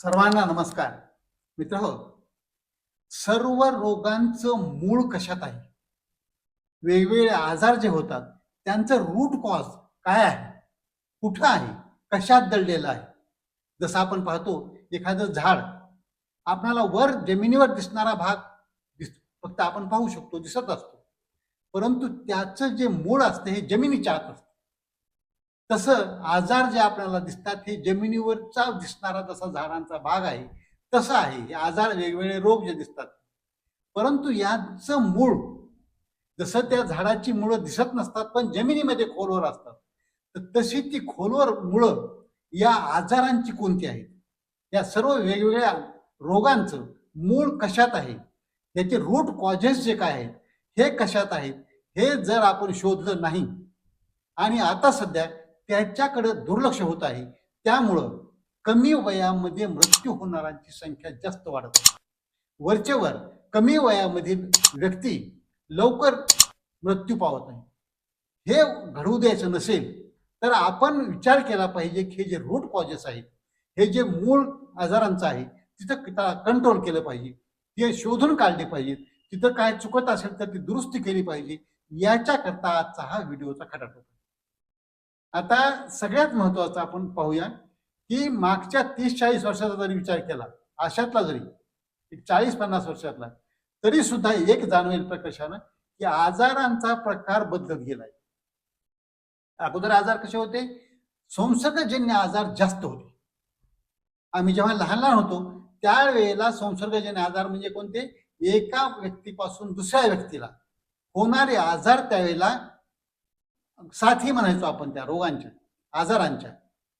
सर्वांना नमस्कार. मित्र हो सर्व रोगांचं मूळ कशात आहे? वेगवेगळे आजार जे होतात त्यांचं रूट कॉज काय आहे? कुठं आहे? कशात दडलेलं आहे? जसं आपण पाहतो एखादं झाड आपणाला वर जमिनीवर दिसणारा भाग दिस फक्त आपण पाहू शकतो दिसत असतो. परंतु त्याचं जे मूळ असतं हे जमिनीच्या आत असतं. तसं आजार जे आपल्याला दिसतात हे जमिनीवरचा दिसणारा जसा झाडांचा भाग आहे तसं आहे. हे आजार वेगवेगळे रोग जे दिसतात. परंतु याचं मूळ जसं त्या झाडाची मुळं दिसत नसतात पण जमिनीमध्ये खोलवर असतात तर तशी ती खोलवर मुळं या आजारांची कोणती आहेत? या सर्व वेगवेगळ्या रोगांचं मूळ कशात आहे? याचे रूट कॉजेस जे काय आहेत? हे कशात आहेत? हे जर आपण शोधलं नाही आणि आता सध्या त्याच्याकडे दुर्लक्ष होत आहे त्यामुळं कमी वयामध्ये मृत्यू होणाऱ्यांची संख्या जास्त वाढत आहे. वरचेवर कमी वयामधील व्यक्ती लवकर मृत्यू पावत नाही हे घडवू द्यायचं नसेल तर आपण विचार केला पाहिजे की हे जे रूट कॉजेस आहेत हे जे मूळ आजारांचं आहे तिथं कंट्रोल केलं पाहिजे. ते शोधून काढले पाहिजेत. तिथं काय चुकत असेल तर ती दुरुस्ती केली पाहिजे. याच्याकरता आजचा हा व्हिडिओचा खटाट होता आता सगळ्यात महत्वाचं आपण पाहूया की मागच्या तीस चाळीस वर्षाचा जरी विचार केला अशातला जरी एक चाळीस पन्नास वर्षातला तरी सुद्धा एक जाणवेल प्रकर्षानं की आजारांचा प्रकार बदलत गेलाय. अगोदर आजार कसे होते? संसर्गजन्य आजार जास्त होते. आम्ही जेव्हा लहान लहान होतो त्यावेळेला संसर्गजन्य आजार म्हणजे कोणते? एका व्यक्तीपासून दुसऱ्या व्यक्तीला होणारे आजार त्यावेळेला साथी म्हणायचो आपण त्या रोगांच्या आजारांच्या.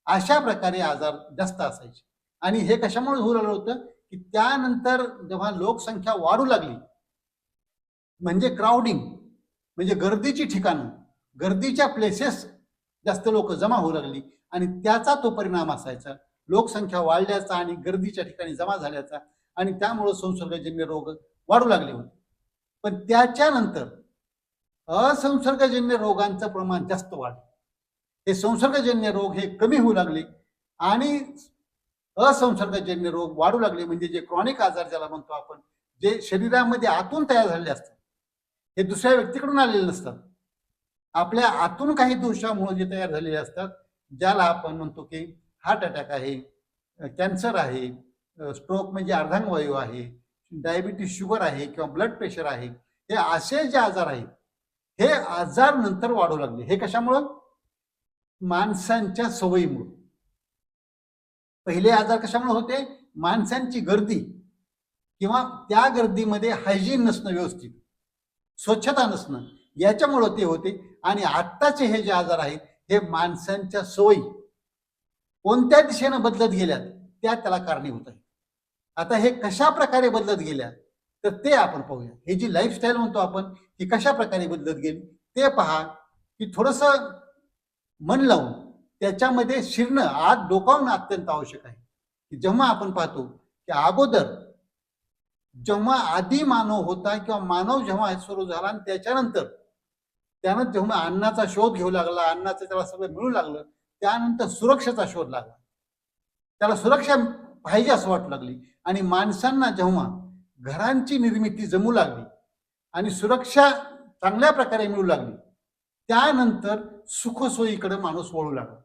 अशा प्रकारे आजार जास्त असायचे. आणि हे कशामुळे होऊ लागलं होतं? की त्यानंतर जेव्हा लोकसंख्या वाढू लागली म्हणजे क्राऊडिंग म्हणजे गर्दीची ठिकाणं गर्दीच्या प्लेसेस जास्त लोक जमा होऊ लागली आणि त्याचा तो परिणाम असायचा. लोकसंख्या वाढल्याचा आणि गर्दीच्या ठिकाणी जमा झाल्याचा आणि त्यामुळं संसर्गजन्य रोग वाढू लागले होते. पण त्याच्यानंतर असंसर्गजन्य रोगांचं प्रमाण जास्त वाढलं. हे संसर्गजन्य रोग हे कमी होऊ लागले आणि असंसर्गजन्य रोग वाढू लागले म्हणजे जे क्रॉनिक आजार ज्याला म्हणतो आपण जे शरीरामध्ये आतून तयार झालेले असतात हे दुसऱ्या व्यक्तीकडून आलेले नसतात. आपल्या आतून काही दोषामुळे जे तयार झालेले असतात ज्याला आपण म्हणतो की हार्ट अटॅक आहे कॅन्सर आहे स्ट्रोक म्हणजे अर्धांगवायू आहे डायबिटीस शुगर आहे किंवा ब्लड प्रेशर आहे हे असे जे आजार आहेत हे आजार नंतर वाढू लागले. हे कशामुळं? माणसांच्या सवयीमुळं. पहिले आजार कशामुळे होते? माणसांची गर्दी किंवा त्या गर्दीमध्ये हायजीन नसणं व्यवस्थित. स्वच्छता नसणं. याच्यामुळं ते होते. आणि आत्ताचे हे जे आजार आहेत हे माणसांच्या सवयी कोणत्या दिशेनं बदलत गेल्यात त्या त्याला कारणीभूत आहे आता हे कशा प्रकारे बदलत गेल्या तर ते आपण पाहूया. हे जी लाईफस्टाईल म्हणतो आपण ही कशा प्रकारे बदलत गेली ते पहा. की थोडस मन लावून त्याच्यामध्ये शिरणं आत डोकावणं अत्यंत आवश्यक आहे. की जेव्हा आपण पाहतो की अगोदर जेव्हा आधी मानव होता किंवा मानव जेव्हा सुरू झाला आणि त्याच्यानंतर त्यानं जेव्हा अन्नाचा शोध घेऊ लागला अन्नाचं त्याला सगळं मिळू लागलं त्यानंतर सुरक्षेचा शोध लागला. त्याला सुरक्षा पाहिजे असं वाटू लागली. आणि माणसांना जेव्हा घरांची निर्मिती जमू लागली आणि सुरक्षा चांगल्या प्रकारे मिळू लागली त्यानंतर सुखसोयीकडे माणूस वळू लागला.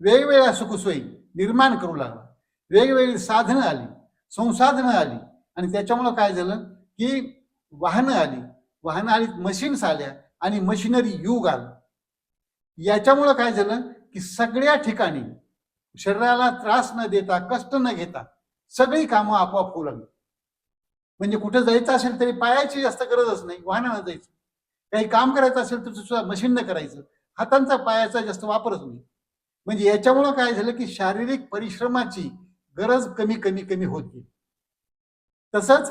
वेगवेगळ्या सुखसोयी निर्माण करू लागला. वेगवेगळी साधनं आली संसाधनं आली आणि त्याच्यामुळं काय झालं की वाहनं आली. वाहनं आली मशीन्स आल्या आणि मशिनरी युग आलं. याच्यामुळं काय झालं की सगळ्या ठिकाणी शरीराला त्रास न देता कष्ट न घेता सगळी कामं आपोआप होऊ लागली. म्हणजे कुठं जायचं असेल तरी पायाची जास्त गरजच नाही वाहनानं जायचं. काही काम करायचं असेल तर सुद्धा मशीननं करायचं. हातांचा पायाचा जास्त वापरच नाही. म्हणजे याच्यामुळं काय झालं की शारीरिक परिश्रमाची गरज कमी कमी कमी होत गेली. तसंच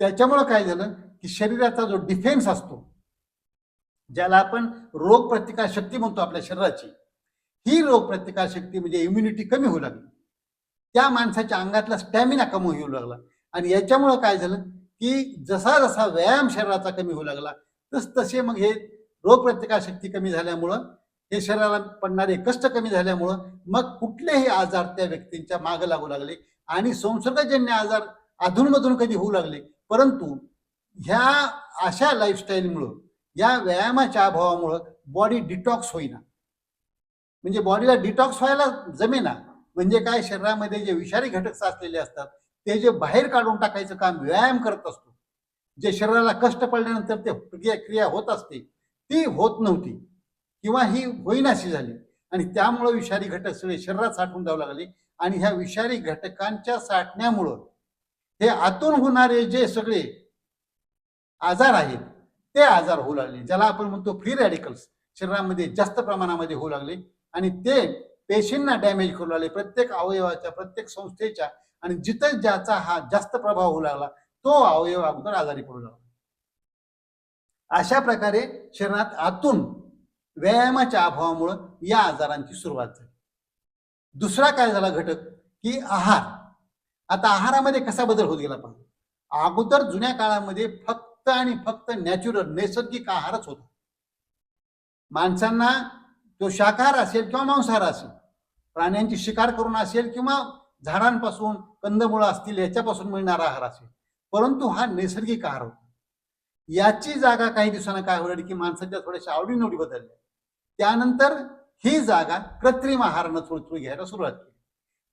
त्याच्यामुळं काय झालं की शरीराचा जो डिफेन्स असतो ज्याला आपण रोग प्रतिकार शक्ती म्हणतो आपल्या शरीराची ही रोग प्रतिकार शक्ती म्हणजे इम्युनिटी कमी होऊ लागली. त्या माणसाच्या अंगातला स्टॅमिना कमी होऊ लागला. आणि याच्यामुळं काय झालं की जसा जसा व्यायाम शरीराचा कमी होऊ लागला तस तसे मग हे रोगप्रतिकारशक्ती कमी झाल्यामुळं हे शरीराला पडणारे कष्ट कमी झाल्यामुळं मग कुठलेही आजार त्या व्यक्तींच्या मागं लागू लागले आणि संसर्गजन्य आजार अधूनमधून कधी होऊ लागले. परंतु ह्या अशा लाईफस्टाईलमुळं या व्यायामाच्या अभावामुळं बॉडी डिटॉक्स होईना. म्हणजे बॉडीला डिटॉक्स व्हायला जमेना. म्हणजे काय? शरीरामध्ये जे विषारी घटक साचलेले असतात ते जे बाहेर काढून टाकायचं काम व्यायाम करत असतो. जे शरीराला कष्ट पडल्यानंतर ते क्रिया क्रिया होत असते ती होत नव्हती किंवा ही होईनाशी झाली. आणि त्यामुळं विषारी घटक सगळे शरीरात साठून जाऊ लागले. आणि ह्या विषारी घटकांच्या साठण्यामुळं हे आतून होणारे जे सगळे आजार आहेत ते आजार होऊ लागले. ज्याला आपण म्हणतो फ्री रॅडिकल्स शरीरामध्ये जास्त प्रमाणामध्ये होऊ लागले. आणि ते पेशींना डॅमेज करू लागले. प्रत्येक अवयवाच्या प्रत्येक संस्थेच्या आणि जिथं ज्याचा हा जास्त प्रभाव होऊ लागला तो अवयव अगोदर आजारी पडू लागला. अशा प्रकारे शरीरात आतून व्यायामाच्या अभावामुळं या आजारांची सुरुवात झाली. दुसरा काय झाला घटक? की आहार. आता आहारामध्ये कसा बदल होत गेला पण अगोदर जुन्या काळामध्ये फक्त आणि फक्त नॅचरल नैसर्गिक आहारच होता. माणसांना तो शाकाहार असेल किंवा मांसाहार असेल प्राण्यांची शिकार करून असेल किंवा झाडांपासून कंदमुळं असतील याच्यापासून मिळणारा आहार असेल. परंतु हा नैसर्गिक आहार होता. याची जागा काही दिवसांना काय होईल की माणसाच्या थोड्याशा आवडीनिवडी बदलल्या. त्यानंतर ही जागा कृत्रिम आहारानं थोडी थोडी घ्यायला सुरुवात केली.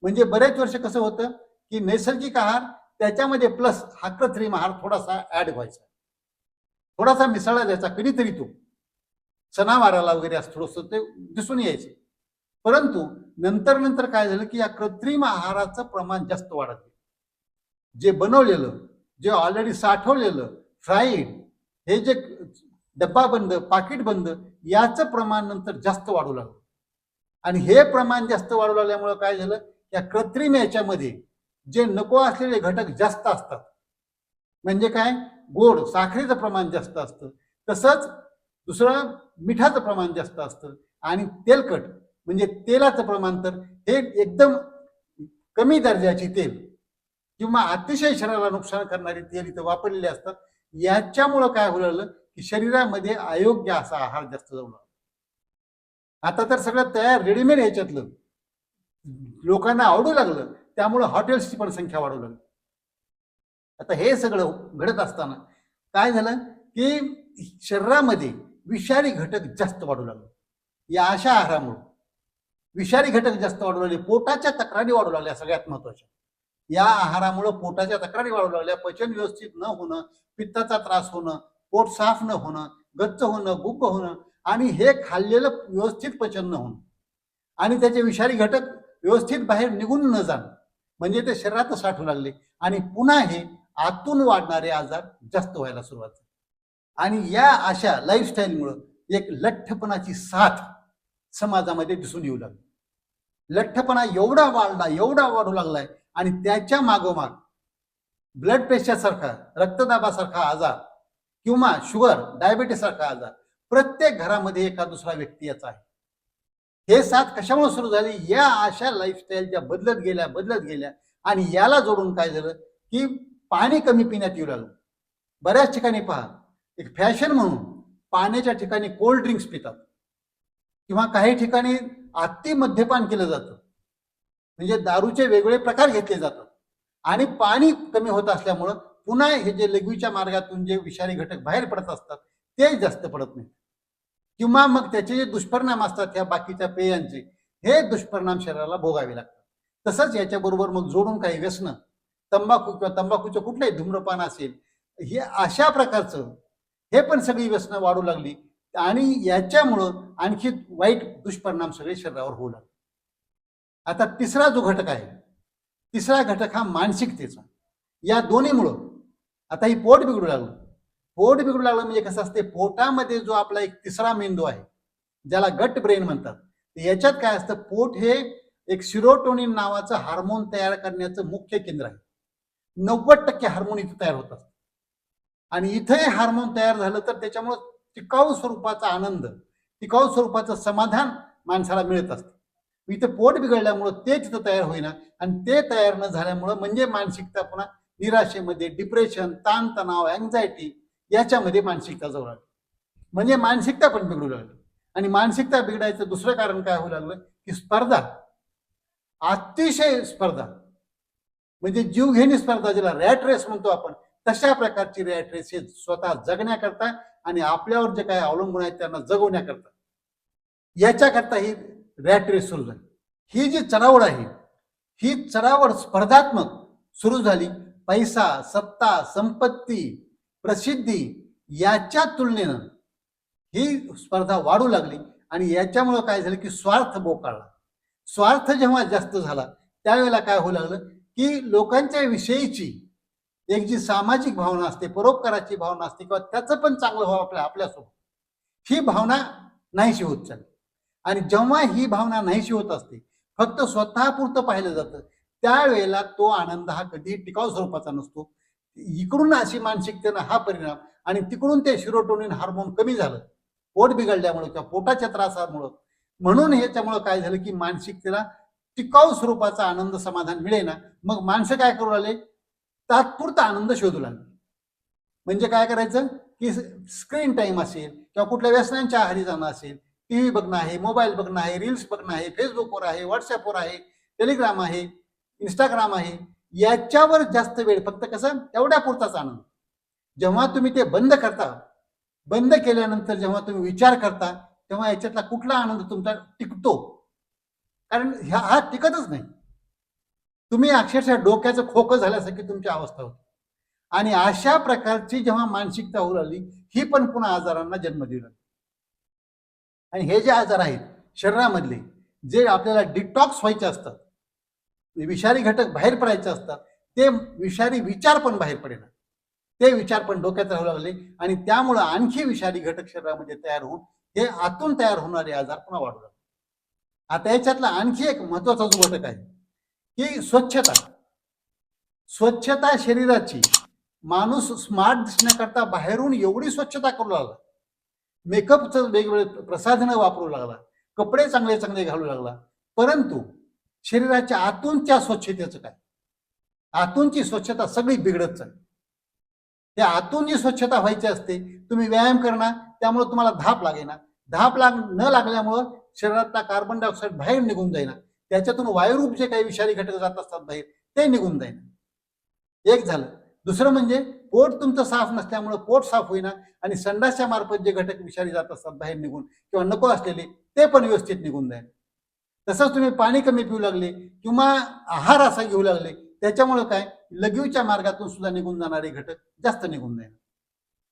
म्हणजे बरेच वर्ष कसं होतं की नैसर्गिक आहार त्याच्यामध्ये प्लस हा कृत्रिम आहार थोडासा ऍड व्हायचा. थोडासा मिसळा द्यायचा कधीतरी तो. सणावाराला वगैरे असं थोडंसं ते दिसून यायचं. परंतु नंतर नंतर काय झालं की या कृत्रिम आहाराचं प्रमाण जास्त वाढत गेलं. जे बनवलेलं जे ऑलरेडी साठवलेलं फ्राईड हे जे डब्बा बंद पाकिट बंद याचं प्रमाण नंतर जास्त वाढू लागलं. आणि हे प्रमाण जास्त वाढू लागल्यामुळं काय झालं? या कृत्रिम याच्यामध्ये जे नको असलेले घटक जास्त असतात. म्हणजे काय? गोड साखरेचं प्रमाण जास्त असतं. तसंच दुसरं मिठाचं प्रमाण जास्त असतं आणि तेलकट म्हणजे तेलाचं प्रमाण तर हे एकदम कमी दर्जाची तेल किंवा अतिशय शरीराला नुकसान करणारी तेल इथं वापरलेले असतात. याच्यामुळं काय होऊ लागलं की शरीरामध्ये अयोग्य असा आहार जास्त जाऊ लागला. आता तर सगळं तयार रेडीमेड ह्याच्यातलं. लोकांना आवडू लागलं त्यामुळं हॉटेल्सची पण संख्या वाढू लागली. आता हे सगळं घडत असताना काय झालं की शरीरामध्ये विषारी घटक जास्त वाढू लागले. या अशा आहारामुळे विषारी घटक जास्त वाढू लागले पोटाच्या तक्रारी वाढू लागल्या सगळ्यात महत्त्वाच्या या आहारामुळं पोटाच्या तक्रारी वाढू लागल्या पचन व्यवस्थित न होणं पित्ताचा त्रास होणं पोट साफ न होणं गच्च होणं गुप्प होणं आणि हे खाल्लेलं व्यवस्थित पचन न होणं. आणि त्याचे विषारी घटक व्यवस्थित बाहेर निघून न जाणं म्हणजे ते शरीरात साठू लागले आणि पुन्हा हे आतून वाढणारे आजार जास्त व्हायला सुरुवात झाली. आणि या अशा लाईफस्टाईलमुळं एक लठ्ठपणाची साथ समाजामध्ये दिसून येऊ लागली. लठ्ठपणा एवढा वाढला एवढा वाढू लागलाय आणि त्याच्या मागोमाग ब्लड प्रेशरसारखा रक्तदाबासारखा आजार किंवा शुगर डायबिटीस सारखा आजार प्रत्येक घरामध्ये एका दुसरा व्यक्ती याचा आहे. हे साथ कशामुळे सुरू झाली? या अशा लाईफस्टाईलच्या बदलत गेल्या बदलत गेल्या आणि याला जोडून काय झालं? की पाणी कमी पिण्यात येऊ लागलं. बऱ्याच ठिकाणी पहा एक फॅशन म्हणून पाण्याच्या ठिकाणी कोल्ड ड्रिंक्स पितात. किंवा काही ठिकाणी अति मद्यपान केलं जातं. म्हणजे दारूचे वेगवेगळे प्रकार घेतले जातात. आणि पाणी कमी होत असल्यामुळं पुन्हा हे जे लघवीच्या मार्गातून जे विषारी घटक बाहेर पडत असतात ते जास्त पडत नाहीत. किंवा मग त्याचे जे दुष्परिणाम असतात ह्या बाकीच्या पेयांचे हे दुष्परिणाम शरीराला भोगावे लागतात. तसंच याच्याबरोबर मग जोडून काही व्यसन तंबाखू किंवा तंबाखूचं कुठलंही धूम्रपान असेल हे अशा प्रकारचं हे पण सगळी व्यसनं वाढू लागली. आणि याच्यामुळं आणखी वाईट दुष्परिणाम सगळे शरीरावर होऊ लागले. आता तिसरा जो घटक आहे तिसरा घटक हा मानसिकतेचा. या दोन्हीमुळं आता ही पोट बिघडू लागलं. पोट बिघडू लागलं म्हणजे कसं असते पोटामध्ये जो आपला एक तिसरा मेंदू आहे ज्याला गट ब्रेन म्हणतात याच्यात काय असतं पोट हे एक सिरोटोनिन नावाचं हार्मोन तयार करण्याचं मुख्य केंद्र आहे. नव्वद टक्के हार्मोन इथं तयार होत आणि इथंही हार्मोन तयार झालं तर त्याच्यामुळं टिकाऊ स्वरूपाचा आनंद टिकाऊ स्वरूपाचं समाधान माणसाला मिळत असतं. इथं पोट बिघडल्यामुळं ते तिथं तयार होईना आणि ते तयार न झाल्यामुळं म्हणजे मानसिकता पुन्हा निराशेमध्ये डिप्रेशन ताणतणाव अँझायटी याच्यामध्ये मानसिकता जवळ आली. म्हणजे मानसिकता पण बिघडू लागली. आणि मानसिकता बिघडायचं दुसरं कारण काय होऊ लागलं की स्पर्धा. अतिशय स्पर्धा. म्हणजे जीवघेणी स्पर्धा ज्याला रॅट रेस म्हणतो आपण तशा प्रकारची रॅट रेस हे स्वतः जगण्याकरता आणि आपल्यावर जे काही अवलंबून आहेत त्यांना जगवण्याकरता. याच्याकरता ही रॅट रेस सुरू झाली. ही जी चढावड आहे ही चढावड स्पर्धात्मक सुरू झाली. पैसा सत्ता संपत्ती प्रसिद्धी याच्या तुलनेनं ही स्पर्धा वाढू लागली आणि याच्यामुळं काय झालं की स्वार्थ बोकाळला. स्वार्थ जेव्हा जास्त झाला त्यावेळेला काय होऊ लागलं की लोकांच्या विषयीची एक जी सामाजिक भावना असते परोपकाराची भावना असते किंवा त्याचं पण चांगलं व्हावं आपल्या आपल्यासोबत. ही भावना नाहीशी होत चालली. आणि जेव्हा ही भावना नाहीशी होत असते फक्त स्वतःपुरतं पाहिलं जातं त्यावेळेला तो आनंद हा कधी टिकाऊ स्वरूपाचा नसतो. इकडून अशी मानसिकतेनं हा परिणाम आणि तिकडून ते शिरोटोनिन हार्मोन कमी झालं पोट बिघडल्यामुळं किंवा पोटाच्या त्रासामुळं. म्हणून ह्याच्यामुळं काय झालं की मानसिकतेला टिकाऊ स्वरूपाचा आनंद समाधान मिळेना. मग माणसं काय करू लागले? तात्पुरता आनंद शोधू लागले. म्हणजे काय करायचं? की स्क्रीन टाईम असेल किंवा कुठल्या व्यसनांच्या आहारी जाणं असेल टी व्ही बघणं आहे मोबाईल बघणं आहे रील्स बघणं आहे फेसबुकवर आहे व्हॉट्सअपवर आहे टेलिग्राम आहे इंस्टाग्राम आहे याच्यावर जास्त वेळ फक्त कसं? तेवढ्या पुरताच आनंद. जेव्हा तुम्ही ते बंद करता बंद केल्यानंतर जेव्हा तुम्ही विचार करता तेव्हा याच्यातला कुठला आनंद तुमचा टिकतो? कारण ह्या हा टिकतच नाही. तुम्ही अक्षरशः डोक्याचं खोकं झाल्यासारखी तुमची अवस्था होती. आणि अशा प्रकारची जेव्हा मानसिकता होऊ लागली ही पण पुन्हा आजारांना जन्म देऊ लागली आणि हे जे आजार आहेत शरीरामधले जे आपल्याला डिटॉक्स व्हायचे असतात विषारी घटक बाहेर पडायचे असतात ते विषारी विचार पण बाहेर पडेना. ते विचार पण डोक्यात राहू लागले आणि त्यामुळं आणखी विषारी घटक शरीरामध्ये तयार होऊन हे आतून तयार होणारे आजार पुन्हा वाढू लागले. आता याच्यातला आणखी एक महत्त्वाचा जो घटक आहे की स्वच्छता. स्वच्छता शरीराची. माणूस स्मार्ट दिसण्याकरता बाहेरून एवढी स्वच्छता करू लागला. मेकअपचं वेगवेगळे प्रसाधनं वापरू लागला. कपडे चांगले चांगले घालू लागला. परंतु शरीराच्या आतूनच्या स्वच्छतेचं काय? आतूनची स्वच्छता सगळी बिघडत चालली. त्या आतून जी स्वच्छता व्हायची असते तुम्ही व्यायाम करणार त्यामुळे तुम्हाला धाप लागेना. धाप लाग न लागल्यामुळं शरीरातला कार्बन डायऑक्साईड बाहेर निघून जाईना. त्याच्यातून वायुरूप जे काही विषारी घटक जात असतात बाहेर ते निघून जाईल एक झालं. दुसरं म्हणजे पोट तुमचं साफ नसल्यामुळं पोट साफ होईना आणि संडासच्या मार्फत जे घटक विषारी जात असतात बाहेर निघून किंवा नको असलेले ते पण व्यवस्थित निघून जाईल तसंच तुम्ही पाणी कमी पिऊ लागले किंवा आहार असा घेऊ लागले त्याच्यामुळं काय? लघवीच्या मार्गातून सुद्धा निघून जाणारे घटक जास्त निघून जाईल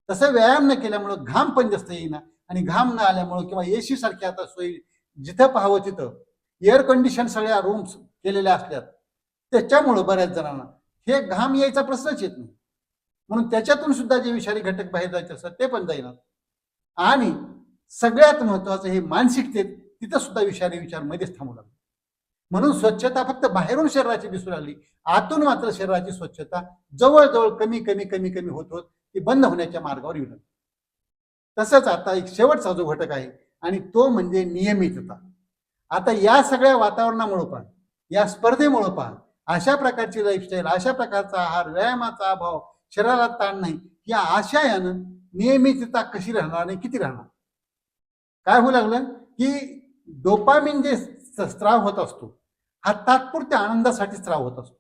तसं व्यायाम न केल्यामुळं घाम पण जास्त येईना आणि घाम न आल्यामुळं किंवा एसी सारख्या आता सोयी जिथं पाहावं तिथं एअर कंडिशन सगळ्या रूम्स केलेल्या असल्यात. त्याच्यामुळं बऱ्याच जणांना. हे घाम यायचा प्रश्नच येत नाही. म्हणून त्याच्यातून सुद्धा जे विषारी घटक बाहेर जायचे असतात ते पण जाईनात. आणि सगळ्यात महत्वाचं हे मानसिकतेत तिथं सुद्धा विषारी विचार मध्येच थांबू लागले. म्हणून स्वच्छता फक्त बाहेरून शरीराची दिसू लागली आतून मात्र शरीराची स्वच्छता जवळजवळ कमी कमी कमी कमी होत होत ती बंद होण्याच्या मार्गावर येऊ लागली. तसंच आता एक शेवटचा जो घटक आहे आणि तो म्हणजे नियमितता. आता या सगळ्या वातावरणामुळं पहा या स्पर्धेमुळं पहा अशा प्रकारची लाईफस्टाईल अशा प्रकारचा आहार व्यायामाचा अभाव शरीराला ताण नाही या आशयानं नियमितता कशी राहणार आणि किती राहणार? काय होऊ लागलं की डोपामिन जे स्त्राव होत असतो हा तात्पुरत्या आनंदासाठी स्त्राव होत असतो.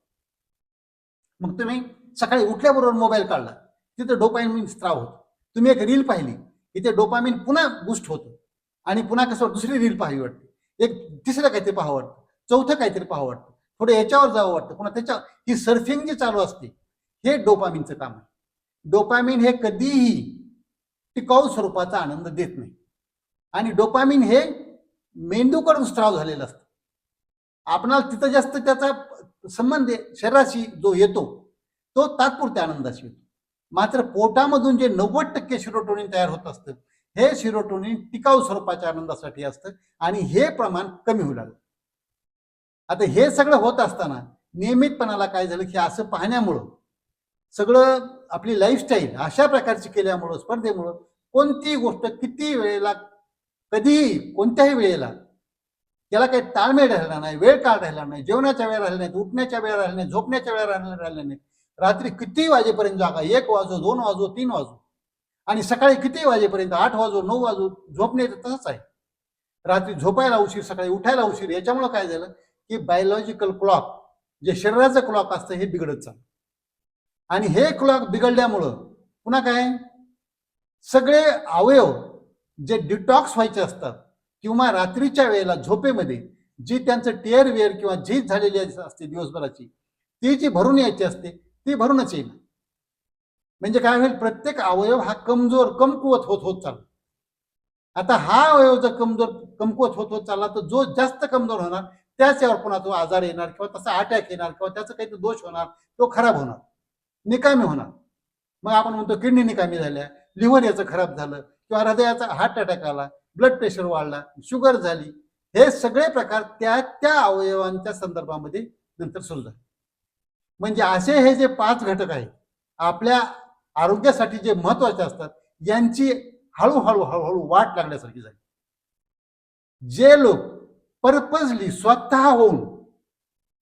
मग तुम्ही सकाळी उठल्याबरोबर मोबाईल काढला तिथे डोपामिन स्त्राव होतो. तुम्ही एक रील पाहिली इथे डोपामिन पुन्हा बुस्ट होतं आणि पुन्हा कसं दुसरी रील पाहावी वाटते. एक तिसरं काहीतरी पाहावं वाटतं. चौथं काहीतरी पाहावं वाटतं. थोडं याच्यावर जावं वाटतं. पुन्हा त्याच्या ही सर्फिंग जी चालू असते हे डोपामिनचं काम आहे. डोपामिन हे कधीही टिकाऊ स्वरूपाचा आनंद देत नाही. आणि डोपामिन हे मेंदूकडून स्त्राव झालेलं असतं. आपणाला तिथं जास्त त्याचा संबंध शरीराशी जो येतो तो तात्पुरत्या आनंदाशी येतो. मात्र पोटामधून जे नव्वद टक्के शिरोटोनिन तयार होत असतं हे सिरोटोनिन टिकाऊ स्वरूपाच्या आनंदासाठी असतं आणि हे प्रमाण कमी होऊ लागलं. आता हे सगळं होत असताना नियमितपणाला काय झालं की असं पाहण्यामुळं सगळं आपली लाईफस्टाईल अशा प्रकारची केल्यामुळं स्पर्धेमुळं कोणतीही गोष्ट किती वेळेला कधीही कोणत्याही वेळेला त्याला काही ताळमेळ राहिला नाही वेळ काळ राहिला नाही जेवणाच्या वेळ राहिला नाही उठण्याच्या वेळ राहिला नाही झोपण्याच्या वेळ राहिला राहिल्या नाही. रात्री किती वाजेपर्यंत जागा? एक वाजो दोन वाजो तीन वाजो? आणि सकाळी किती वाजेपर्यंत? आठ वाजू नऊ वाजू? झोपणे तसंच आहे. रात्री झोपायला उशीर सकाळी उठायला उशीर याच्यामुळं काय झालं की बायोलॉजिकल क्लॉक जे शरीराचं क्लॉक असतं हे बिघडत चाललं. आणि हे क्लॉक बिघडल्यामुळं पुन्हा काय? सगळे अवयव जे डिटॉक्स व्हायचे असतात किंवा रात्रीच्या वेळेला झोपेमध्ये जी त्यांचं टेअर वेअर किंवा झीज झालेली असते दिवसभराची ती जी भरून यायची असते ती भरूनच येईल म्हणजे काय होईल? प्रत्येक अवयव हा कमजोर कमकुवत होत होत चालला. आता हा अवयव जर कमजोर कमकुवत होत होत चालला तर जो जास्त कमजोर होणार त्याच्यावर पुन्हा तो आजार येणार किंवा तसा अटॅक येणार किंवा त्याचा काही दोष होणार तो खराब होणार. निकामी होणार. मग आपण म्हणतो किडनी निकामी झाल्या लिव्हर याचं खराब झालं किंवा हृदयाचा हार्ट अटॅक आला ब्लड प्रेशर वाढला शुगर झाली हे सगळे प्रकार त्या त्या अवयवांच्या संदर्भामध्ये नंतर सुरू झाले. म्हणजे असे हे जे पाच घटक आहेत आपल्या आरोग्यासाठी जे महत्त्वाचे असतात यांची हळूहळू हळूहळू वाट लागण्यासारखी झाली. जे लोक पर्पजली स्वतः होऊन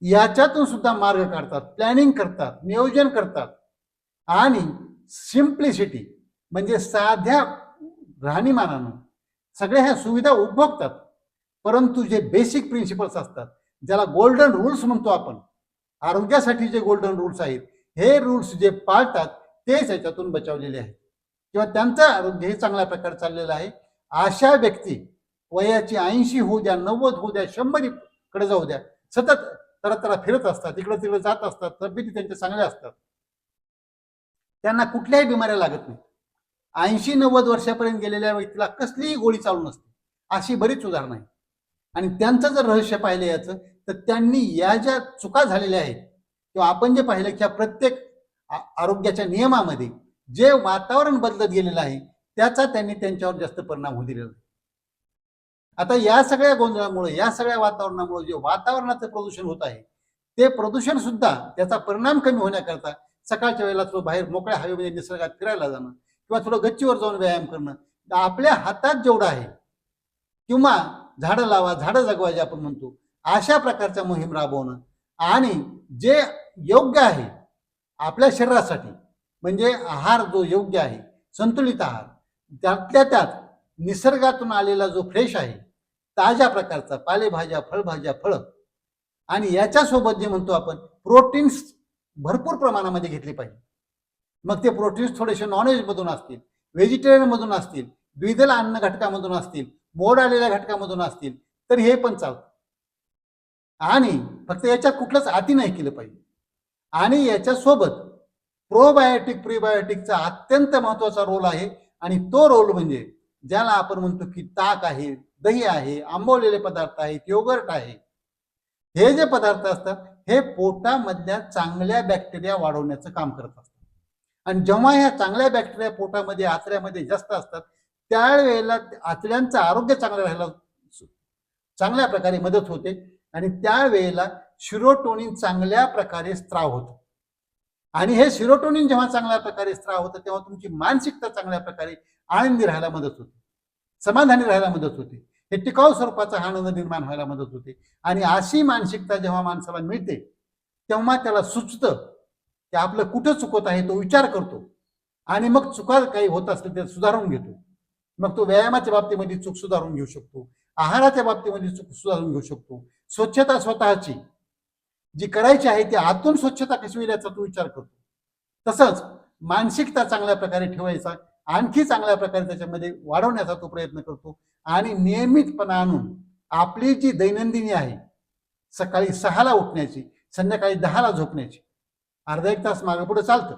याच्यातून सुद्धा मार्ग काढतात प्लॅनिंग करतात नियोजन करतात आणि सिम्प्लिसिटी म्हणजे साध्या राहणीमानानं सगळ्या ह्या सुविधा उपभोगतात. परंतु जे बेसिक प्रिन्सिपल्स असतात ज्याला गोल्डन रूल्स म्हणतो आपण आरोग्यासाठी जे गोल्डन रूल्स आहेत हे रूल्स जे पाळतात तेच याच्यातून बचावलेले आहे. किंवा त्यांचं आरोग्य हे चांगल्या प्रकारे चाललेलं आहे. अशा व्यक्ती वयाची ऐंशी होऊ द्या नव्वद होऊ द्या शंभरी कडे जाऊ द्या सतत तरतरा फिरत असतात इकडं तिकडे जात असतात तब्येती त्यांच्या चांगल्या असतात. त्यांना कुठल्याही बिमाऱ्या लागत नाही ऐंशी नव्वद वर्षापर्यंत गेलेल्या व्यक्तीला कसलीही गोळी चालू नसते. अशी बरीच उदाहरणं आहेत. आणि त्यांचं जर रहस्य पाहिलं याचं तर त्यांनी या ज्या चुका झालेल्या आहेत किंवा आपण जे पाहिलं की या प्रत्येक आरोग्याच्या नियमामध्ये जे वातावरण बदलत गेलेलं आहे त्याचा त्यांनी त्यांच्यावर जास्त परिणाम होऊ दिलेला आहे आता या सगळ्या गोंधळामुळे या सगळ्या वातावरणामुळे जे वातावरणाचं प्रदूषण होत आहे ते प्रदूषण सुद्धा त्याचा परिणाम कमी होण्याकरता सकाळच्या वेळेला थोडं बाहेर मोकळ्या हवेमध्ये निसर्गात फिरायला जाणं किंवा थोडं गच्चीवर जाऊन व्यायाम करणं आपल्या हातात जेवढं आहे किंवा झाडं लावा झाडं जगवा जे आपण म्हणतो अशा प्रकारच्या मोहीम राबवणं आणि जे योग्य आहे आपल्या शरीरासाठी. म्हणजे आहार जो योग्य आहे संतुलित आहार. त्यातल्या त्यात निसर्गातून आलेला जो फ्रेश आहे ताज्या प्रकारचा पालेभाज्या फळभाज्या फळं. आणि याच्यासोबत जे म्हणतो आपण प्रोटीन्स भरपूर प्रमाणामध्ये घेतले पाहिजे. मग ते प्रोटीन्स थोडेसे नॉनव्हेजमधून असतील व्हेजिटेरियनमधून असतील द्विदल अन्न घटकामधून असतील मोड आलेल्या घटकामधून असतील तर हे पण चालतं. आणि फक्त याच्यात कुठलंच अति नाही केलं पाहिजे. आणि याच्यासोबत प्रोबायोटिक प्रिबायोटिकचा अत्यंत महत्त्वाचा रोल आहे. आणि तो रोल म्हणजे ज्याला आपण म्हणतो की ताक आहे दही आहे आंबवलेले पदार्थ आहेत योगर्ट आहे. हे जे पदार्थ असतात हे पोटामधल्या चांगल्या बॅक्टेरिया वाढवण्याचं काम करत असतात. आणि जेव्हा ह्या चांगल्या बॅक्टेरिया पोटामध्ये आचऱ्यामध्ये जास्त असतात त्यावेळेला आचऱ्यांचं आरोग्य चांगलं राहायला चांगल्या प्रकारे मदत होते. आणि त्यावेळेला शिरोटोनिन चांगल्या प्रकारे स्त्राव होतो. आणि हे सिरोटोनिन जेव्हा चांगल्या प्रकारे स्त्राव होतं तेव्हा तुमची मानसिकता चांगल्या प्रकारे आनंदी राहायला मदत होते. समाधानी राहायला मदत होते. हे टिकाऊ स्वरूपाचा आनंद निर्माण व्हायला मदत होते. आणि अशी मानसिकता जेव्हा माणसाला मिळते तेव्हा त्याला सुचतं की आपलं कुठं चुकत आहे तो विचार करतो. आणि मग चुका काही होत असतील ते सुधारून घेतो. मग तो व्यायामाच्या बाबतीमध्ये चूक सुधारून घेऊ शकतो. आहाराच्या बाबतीमध्ये चूक सुधारून घेऊ शकतो. स्वच्छता स्वतःची जी करायची आहे ती आतून स्वच्छता कशी होईल याचा तो विचार करतो. तसंच मानसिकता चांगल्या प्रकारे ठेवायचा आणखी चांगल्या प्रकारे त्याच्यामध्ये वाढवण्याचा तो प्रयत्न करतो. आणि नियमितपणा आणून आपली जी दैनंदिनी आहे सकाळी सहाला उठण्याची संध्याकाळी दहाला झोपण्याची अर्धा एक तास मागे पुढे चालतं.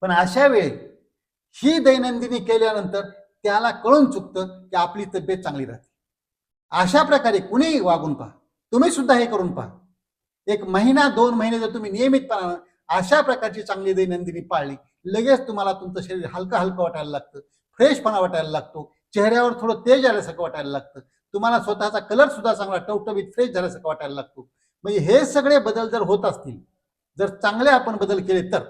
पण अशा वेळी ही दैनंदिनी केल्यानंतर त्याला कळून चुकतं की आपली तब्येत चांगली राहते. अशा प्रकारे कुणीही वागून पहा. तुम्ही सुद्धा हे करून पहा. एक महिना दोन महिने जर तुम्ही नियमितपणानं अशा प्रकारची चांगली दैनंदिनी पाळली लगेच तुम्हाला तुमचं शरीर हलकं हलकं वाटायला लागतं फ्रेशपणा वाटायला लागतो चेहऱ्यावर थोडं तेज आल्यासारखं वाटायला लागतं तुम्हाला स्वतःचा कलर सुद्धा चांगला टवटवीत फ्रेश झाल्यासारखं वाटायला लागतो. म्हणजे हे सगळे बदल जर होत असतील जर चांगले आपण बदल केले तर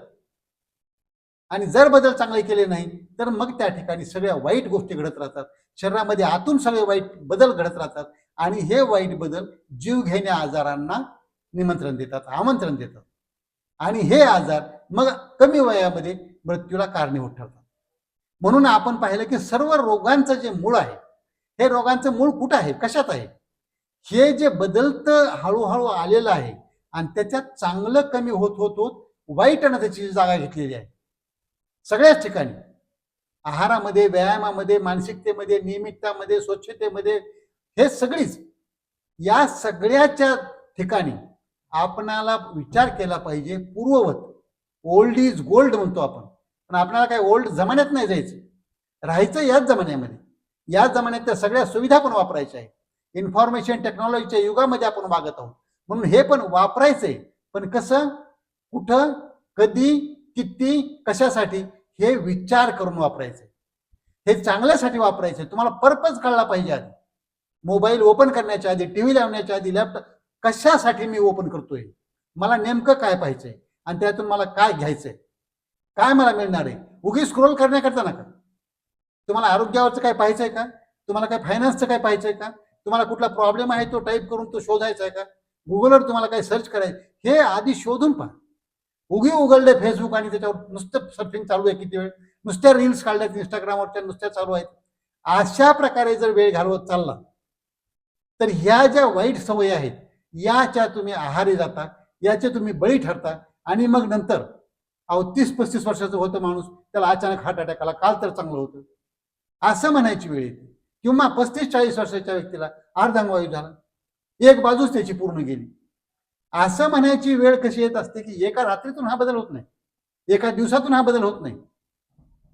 आणि जर बदल चांगले केले नाही तर मग त्या ठिकाणी सगळ्या वाईट गोष्टी घडत राहतात. शरीरामध्ये आतून सगळे वाईट बदल घडत राहतात. आणि हे वाईट बदल जीवघेण्या आजारांना निमंत्रण देतात आमंत्रण देतात. आणि हे आजार मग कमी वयामध्ये मृत्यूला कारणीभूत ठरतात. म्हणून आपण पाहिलं की सर्व रोगांचं जे मूळ आहे हे रोगांचं मूळ कुठं आहे? कशात आहे? हे जे बदलतं हळूहळू आलेलं आहे आणि त्याच्यात चांगलं कमी होत होत होत वाईटानं त्याची जागा घेतलेली आहे. सगळ्याच ठिकाणी. आहारामध्ये व्यायामामध्ये मानसिकतेमध्ये नियमिततामध्ये स्वच्छतेमध्ये हे सगळीच या सगळ्याच्या ठिकाणी आपणाला विचार केला पाहिजे पूर्ववत. ओल्ड इज गोल्ड म्हणतो आपण. पण आपल्याला काय ओल्ड जमान्यात नाही जायचं. राहायचं याच जमान्यामध्ये. याच जमान्यात त्या सगळ्या सुविधा पण वापरायच्या आहेत. इन्फॉर्मेशन टेक्नॉलॉजीच्या युगामध्ये आपण वागत आहोत. म्हणून हे पण वापरायचंय. पण कसं? कुठं? कधी? किती? कशासाठी? हे विचार करून वापरायचे हे चांगल्यासाठी वापरायचे तुम्हाला पर्पज कळला पाहिजे आधी. मोबाईल ओपन करण्याच्या आधी टीव्ही लावण्याच्या आधी लॅपटॉप कशासाठी मी ओपन करतोय? मला नेमकं काय पाहिजे आणि त्यातून मला काय घ्यायचंय? काय मला मिळणार आहे? उगी स्क्रोल करण्याकरता नका. तुम्हाला आरोग्यावरचं काय पाहायचंय का? तुम्हाला काय फायनान्सचं काय पाहायचंय का? तुम्हाला कुठला प्रॉब्लेम आहे तो टाईप करून तो शोधायचा आहे का? गुगलवर तुम्हाला काय सर्च करायचं हे आधी शोधून पहा. उगी उघडले फेसबुक आणि त्याच्यावर नुसतं सर्फिंग चालू आहे किती वेळ? नुसत्या रील्स काढल्यात इंस्टाग्रामवरच्या नुसत्या चालू आहेत. अशा प्रकारे जर वेळ घालवत चालला तर ह्या ज्या वाईट सवयी आहेत याच्या तुम्ही आहारी जाता याचे तुम्ही बळी ठरता. आणि मग नंतर अहो तीस पस्तीस वर्षाचं होतं माणूस त्याला अचानक हार्ट अटॅक आला काल तर चांगलं होतं. असं म्हणायची वेळ येते. किंवा पस्तीस चाळीस वर्षाच्या व्यक्तीला अर्धांगवायू झाला. एक बाजूच त्याची पूर्ण गेली. असं म्हणायची वेळ कशी येत असते की एका रात्रीतून हा बदल होत नाही. एका दिवसातून हा बदल होत नाही.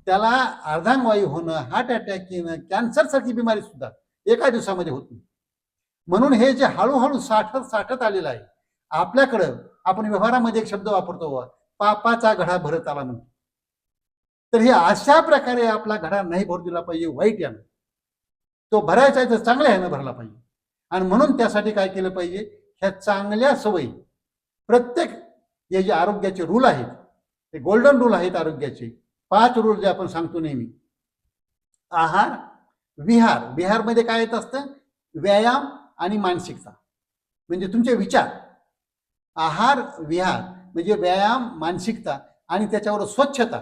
त्याला अर्धांगवायू होणं हार्ट अटॅक येणं कॅन्सरसारखी बिमारी सुद्धा एका दिवसामध्ये होत नाही. म्हणून हे जे हळूहळू साठत साठत आलेलं आहे आपल्याकडं आपण व्यवहारामध्ये एक शब्द वापरतो पापाचा घडा भरत आला म्हणून. तर हे अशा प्रकारे आपला घडा नाही भरू दिला पाहिजे वाईट यानं. तो भरायचा आहे तर चांगल्या ह्यानं भरला पाहिजे. आणि म्हणून त्यासाठी काय केलं पाहिजे? ह्या चांगल्या सवयी. प्रत्येक हे जे आरोग्याचे रूल आहेत ते गोल्डन रूल आहेत आरोग्याचे. पाच रूल जे आपण सांगतो नेहमी. आहार विहार. विहारमध्ये काय येत असतं? व्यायाम आणि मानसिकता. म्हणजे तुमचे विचार. आहार विहार म्हणजे व्यायाम मानसिकता आणि त्याच्यावर स्वच्छता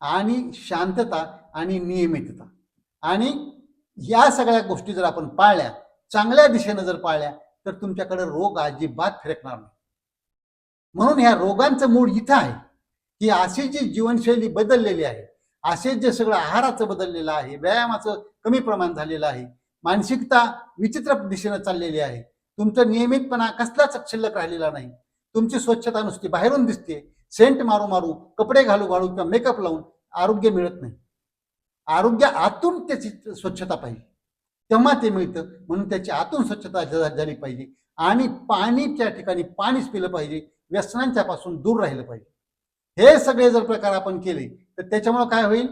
आणि शांतता आणि नियमितता. आणि या सगळ्या गोष्टी जर आपण पाळल्या चांगल्या दिशेनं जर पाळल्या तर तुमच्याकडे रोग अजिबात फिरकणार नाही. म्हणून ह्या रोगांचं मूळ इथं आहे की अशी जी जीवनशैली बदललेली आहे असे जे सगळं आहाराचं बदललेलं आहे व्यायामाचं कमी प्रमाण झालेलं आहे मानसिकता विचित्र दिशेनं चाललेली आहे. तुमचं नियमितपणा कसलाच शिल्लक राहिलेला नाही. तुमची स्वच्छता नुसती बाहेरून दिसते. सेंट मारू मारू कपडे घालू घालू किंवा मेकअप लावून आरोग्य मिळत नाही. आरोग्य आतून त्याची स्वच्छता पाहिजे. तेव्हा ते मिळतं. म्हणून त्याची आतून स्वच्छता झाली पाहिजे. आणि पाणी त्या ठिकाणी पाणीच पिलं पाहिजे. व्यसनांच्या पासून दूर राहिलं पाहिजे. हे सगळे जर प्रकार आपण केले तर त्याच्यामुळे काय होईल?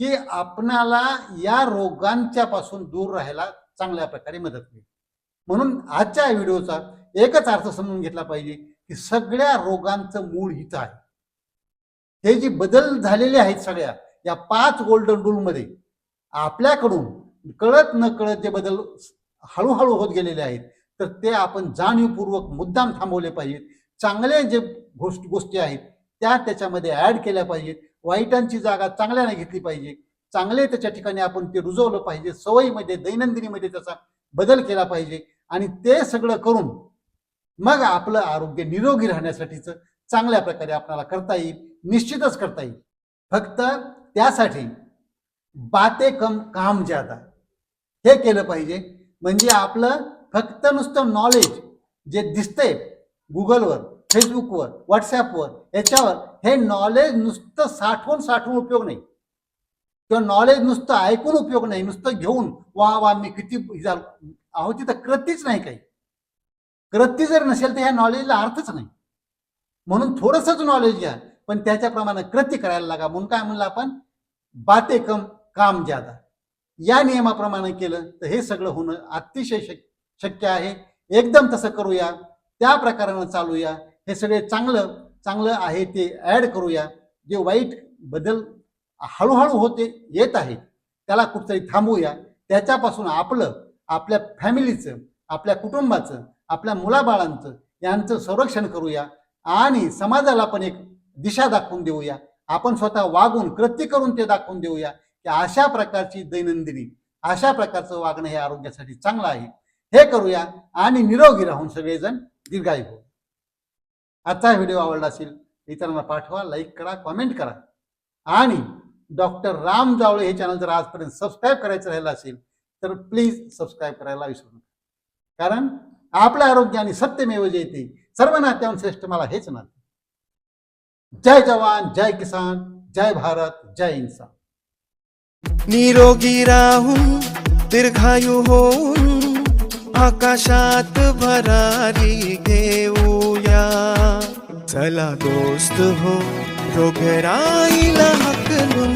की आपणाला या रोगांच्या पासून दूर राहायला चांगल्या प्रकारे मदत होईल. म्हणून आजच्या व्हिडिओचा एकच अर्थ समजून घेतला पाहिजे की सगळ्या रोगांचं मूळ हिचं आहे. हे जे बदल झालेले आहेत सगळ्या या पाच गोल्डन रूलमध्ये आपल्याकडून कळत न कळत जे बदल हळूहळू होत गेलेले आहेत तर ते आपण जाणीवपूर्वक मुद्दाम थांबवले पाहिजेत. चांगले जे गोष्ट गोष्टी आहेत त्या त्याच्यामध्ये ऍड केल्या पाहिजेत. वाईटांची जागा चांगल्याने घेतली पाहिजे. चांगले त्याच्या ठिकाणी आपण ते रुजवलं पाहिजे. सवयीमध्ये दैनंदिनीमध्ये त्याचा बदल केला पाहिजे. आणि ते सगळं करून मग आपलं आरोग्य निरोगी राहण्यासाठीच चांगल्या प्रकारे आपल्याला करता येईल. निश्चितच करता येईल. फक्त त्यासाठी बाते कम काम ज्यादा. हे केलं पाहिजे. म्हणजे आपलं फक्त नुसतं नॉलेज जे दिसतंय गुगलवर फेसबुकवर व्हॉट्सॲपवर याच्यावर हे नॉलेज नुसतं साठवून साठवून उपयोग नाही. किंवा नॉलेज नुसतं ऐकून उपयोग नाही नुसतं घेऊन वा वा मी किती आहो तिथं कृतीच नाही काही. कृती जर नसेल तर ह्या नॉलेजला अर्थच नाही. म्हणून थोडंसंच नॉलेज घ्या पण त्याच्याप्रमाणे कृती करायला लागा. म्हणून काय म्हणलं आपण? बाते कम काम ज्यादा. या नियमाप्रमाणे केलं तर हे सगळं होणं अतिशय शक्य आहे. एकदम तसं करूया. त्या प्रकारानं चालूया. हे सगळे चांगलं चांगलं आहे ते ॲड करूया. जे वाईट बदल हळूहळू होते येत आहेत त्याला कुठतरी थांबवूया. त्याच्यापासून आपलं आपल्या फॅमिलीचं आपल्या कुटुंबाचं आपल्या मुलाबाळांचं यांचं संरक्षण करूया. आणि समाजाला पण एक दिशा दाखवून देऊया. आपण स्वतः वागून कृत्य करून ते दाखवून देऊया की अशा प्रकारची दैनंदिनी अशा प्रकारचं वागणं हे आरोग्यासाठी चांगलं आहे. हे करूया आणि निरोगी राहून सगळेजण दीर्घायू होऊ आजचा व्हिडिओ आवडला असेल इतरांना पाठवा लाईक करा कॉमेंट करा. आणि डॉक्टर राम जावळे हे चॅनल जर आजपर्यंत सबस्क्राईब करायचं राहिलं असेल तर प्लीज सबस्क्राईब करायला विसरू नका. कारण आपल्या आणि सत्यमेव जयते सर्व नात्याहून श्रेष्ठ मला हेच नाते. जय जवान जय किसान जय भारत जय इन्सान. निरोगी राहून दीर्घायू होऊन आकाशात भरारी घेऊया चला दोस्त हो रोगराईला हकलून